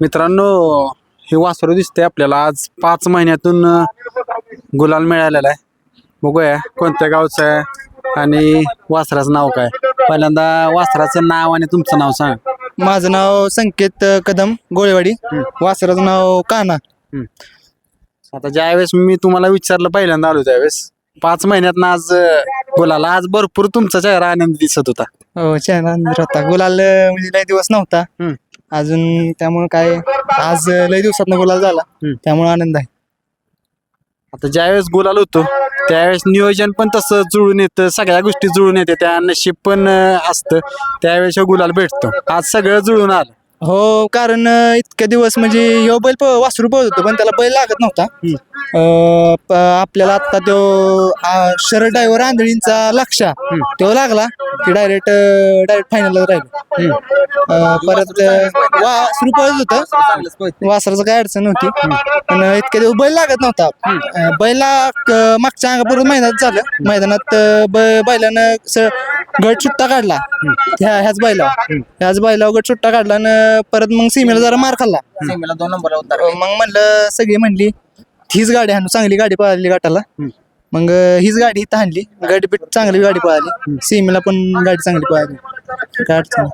मित्रांनो हे वासरू दिसतंय आपल्याला. आज पाच महिन्यातून गुलाल मिळालेला आहे. बघूया कोणत्या गावचं आहे आणि वासराचं नाव काय? पहिल्यांदा वासराचं नाव आणि तुमचं नाव सांगा. माझं नाव संकेत कदम गोळेवाडी. वासराचं नाव काना आता ज्यावेळेस मी तुम्हाला विचारलं पहिल्यांदा आलो त्यावेळेस. पाच महिन्यात आज गुलाला. आज भरपूर तुमचा चेहरा आनंद दिसत होता. हो चेहरा होता. गुलाल म्हणजे लय दिवस नव्हता. अजून त्यामुळे काय आज लय दिवसात गुलाल झाला. त्यामुळे आनंद आहे. आता ज्यावेळेस गुलाल होतो त्यावेळेस नियोजन पण तसं जुळून येतं सगळ्या गोष्टी जुळून येते त्या नशीब पण असतं. त्यावेळेस गुलाल भेटतो. आज सगळं जुळून आलं. हो कारण अ, इतके दिवस म्हणजे ह्यो बैल प- वासरू पळत होतो पण त्याला बैल लागत नव्हता. अ, प- आपल्याला आता तो आ, शरद ड्रायव्हर आंधळींचा लक्षा तो लागला की डायरेक्ट डायरेक्ट फायनल राहिलो. अ, परत अ, वासरू पळत होतं. वासराचं काय अडचण नव्हती. पण इतके दिवस बैल लागत नव्हता. अ, बैला क- मागच्या अंगापूर्वी मैदानात झालं. मैदानात अ, ब- बैलानं स- गट सुट्टा काढला. ह्या ह्याच बैला ह्याच बैला गट सुट्टा काढला आणि परत मग सीमेला जरा मार खाल्ला. सीमेला दोन नंबर होता अ, मग म्हणलं सगळी म्हणली हीच गाडी हाणू चांगली गाडी पळाली गाठाला. मग अ, हीच गाडी इथं आणली. गाडी बी चांगली गाडी पळाली. सीमेला पण गाडी चांगली पळाली. काय अडचण नाही.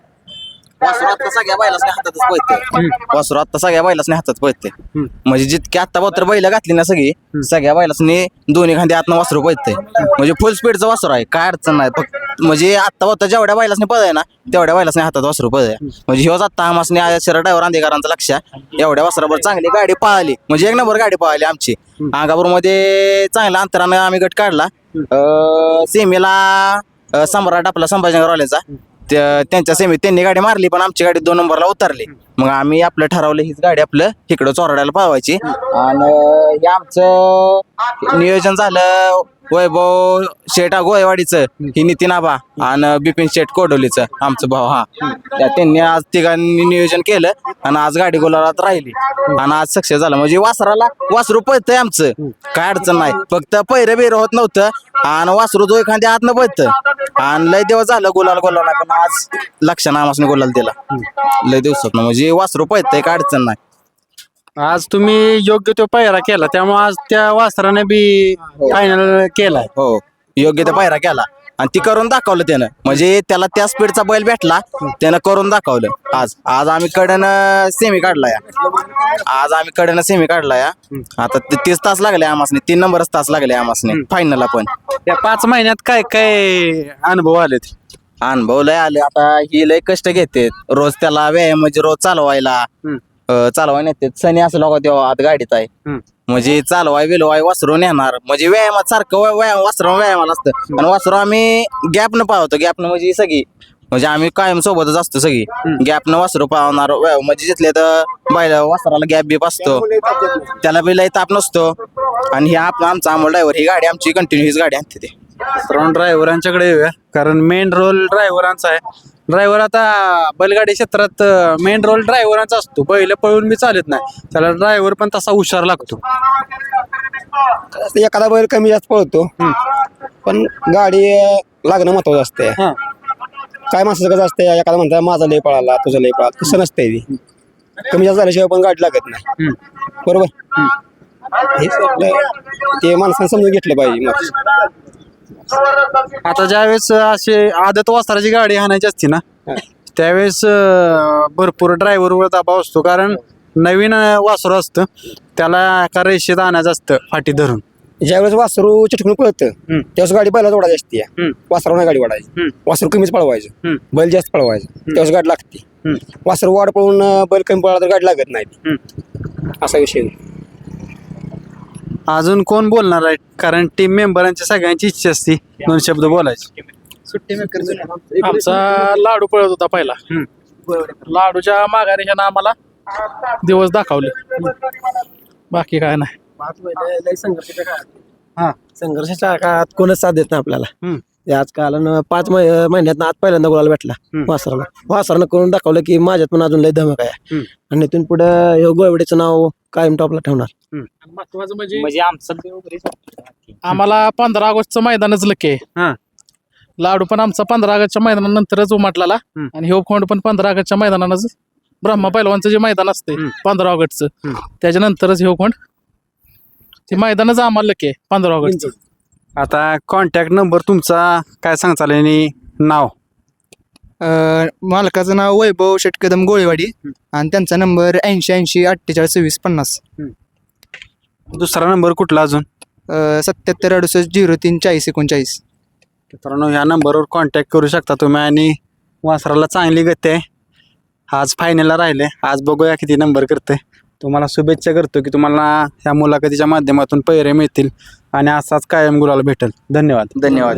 वासरू आता सगळ्या बैलासने हातातच पळते. वासरू आता सगळ्या बैलासने हातात पळते. म्हणजे जितकी आता बत्र बैला घातली ना सगळी सगळ्या बैलासने दोन्ही खांदे आतनं वासरू पळते. म्हणजे फुल स्पीडचं वासरू आहे. काय अडचण नाही. फक्त म्हणजे आत्ता होता जेवढ्या बैलासने आहे ना तेवढ्या बैलासने हातात वासरू पळाय म्हणजे ह्योच आत्ता आमासने शहर ड्रायव्हर अंधेकरांचं लक्ष आहे. एवढ्या वासरावर चांगली गाडी पळाली. म्हणजे एक नंबर गाडी पळाली आमची. अंगापूरमध्ये चांगल्या अंतरानं आम्ही गट काढला. अं, सेमीला अं, सम्राट आपला संभाजीनगरवाल्याचा त्या- त्यांच्या सेमीत त्यांनी गाडी मारली पण आमची गाडी दोन नंबरला उतरली. मग आम्ही आपलं ठरवलं हीच गाडी आपलं इकडं चोरड्याला पळवायची. आणि हे आमचं नियोजन झालं वैभव शेठ गोयवाडीचं ही नितीन आबा आणि बिपिन शेठ कोडोलीचं आमचं भाऊ हा. त्या- त्यांनी आज तिघांनी नियोजन केलं आणि आज गाडी गोलात राहिली. आणि आज सक्सेस झालं. म्हणजे वासराला वासरू पळतंय आमचं. काय अडचण नाही. फक्त पैरे बिर होत नव्हतं आणि वासरू जो एखाद्या हात न पळतं. आणि लय दिवस झालं गुलाल गुलाल पण आज लक्ष नामासने गुलाल दिला. लय दिवसात म्हणजे वासरू पळतंय काय अडचण नाही. आज तुम्ही योग्य तो पायरा केला त्यामुळे आज त्या वासराने बी फायनल केलाय. हो योग्य त्या पायरा केला. आणि ती करून दाखवलं त्यानं. म्हणजे त्याला त्या स्पीडचा बैल भेटला त्यानं करून दाखवलं. आज आज आम्ही कडनं सेमी काढला या. आज आम्ही कडनं सेमी काढला या. आता ते- तीस तास लागले आमासने तीन नंबरच तास लागले आमासने फायनलला पण. या पाच महिन्यात काय काय अनुभव आलेत अनुभव लय आले. आता ही लय कष्ट घेते रोज त्याला व्यायाम म्हणजे रोज चालवायला. अं, चालवायला नेते सनी असं लोक तेव्हा आत गाडीत आहे. म्हणजे चालवाय बिलवाय वासरू नेणार म्हणजे व्यायामात सारखं व्या- व्यायाम वासरू व्यायामाला असतं. आणि वासरू आम्ही गॅप न पाहतो. गॅप न म्हणजे सगळी. म्हणजे आम्ही कायम सोबतच असतो सगळी. गॅप न वासरू पाहणार व्या- म्हणजे जिथले तर बायला वासराला गॅप बीप असतो. त्याला बी लय ताप नसतो. आणि हे आप आमचा अमोल ड्रायव्हर ही गाडी आमची कंटिन्यू हीच गाडी आणते ते. मित्रांनो ड्रायव्हरांच्याकडे येऊया. कारण मेन रोल ड्रायव्हरांचा आहे. ड्रायव्हर आता बैलगाडी क्षेत्रात मेन रोल ड्रायव्हरांचा असतो. बैल पळून बी चालत नाही. त्याला ड्रायव्हर पण तसा हुशार लागतो. एखादा बैल कमी जास्त पळतो. पण गाडी लागणं महत्वाचं असते हा. काय माणसाचं कसं असते एखादा म्हणता माझा लय पळाला तुझा लय पळाला. तसं नसतंय ती कमी जास्त झाल्याशिवाय पण गाडी लागत नाही. बरोबर? हेच आपलं ते माणसानं समजून घेतलं पाहिजे आता ज्यावेळेस असे आदत वासराची गाडी हाणायची असते ना त्यावेळेस अं, भरपूर ड्रायव्हरवर दबाव असतो कारण नवीन अं, वासरू असतं त्याला एका रेषेत आणायचं असतं फाटी धरून ज्यावेळेस वासरू चिटकून पळतं हम्म. त्यावेळेस गाडी बैला ओढायची असते हम्म. वासरू नाही गाडी वाढायची हम्म. वासरू कमीच पळवायचं हम्म. बैल जास्त पळवायचं त्यावेळेस गाडी लागते हम्म. वासरू वाढ पळून अं, बैल कमी पळाला तर गाडी लागत नाही. असा विषय. अजून कोण बोलणार आहे? कारण टीम मेंबरांची सगळ्यांची इच्छा असते. दोन शब्द बोलायचे. आमचा लाडू पळत होता पहिला. लाडूच्या माघारी ह्यानं आम्हाला दिवस दाखवले. बाकी काय नाही. हा. संघर्षाच्या काळात कोणच साथ देत नाही आपल्याला. हम्म. ते आजकाल न पाच महि- महिन्यात आज पहिल्यांदा गोळाला भेटला. हम्म. वासराला वासरानं करून दाखवलं की माझ्यात पण अजून लय धमक आहे. हम्म. आणि इथून पुढे हे गोवडीचं नाव कायम टॉपला ठेवणार. महत्वाचं म्हणजे म्हणजे आमचं आम्हाला पंधरा ऑगस्टचं मैदानच लके हा. लाडू पण आमचा पंधरा ऑगस्टच्या मैदानानंतरच उमटलेला. हम्म. आणि ह्यो खोंड पण पंधरा ऑगस्टच्या मैदानानंच ब्रह्मा पैलवानचं जे मैदान असते हम्म. पंधरा ऑगस्टचं. हम्म. त्याच्यानंतरच हे कोण ते मैदानच आम्हाला लके पंधरा ऑगस्टचं. आता कॉन्टॅक्ट नंबर तुमचा काय सांगचाल आणि नाव. अं, मालकाचं नाव वैभव शेटकदम गोळेवाडी आणि त्यांचा नंबर ऐंशी ऐंशी अठ्ठेचाळीस सव्वीस पन्नास. दुसरा नंबर कुठला अजून? सत्याहत्तर अडुसष्ट झिरो तीन चाळीस एकोणचाळीस. मित्रांनो ह्या नंबरवर कॉन्टॅक्ट करू शकता तुम्ही आणि वासराला चांगली गती आहे. आज फायनलला राहिले. आज बघूया किती नंबर करते तुम्हाला शुभेच्छा करतो की तुम्हाला ह्या मुलाखतीच्या माध्यमातून पैरे मिळतील आणि असाच कायम गुलाला भेटेल. धन्यवाद. धन्यवाद.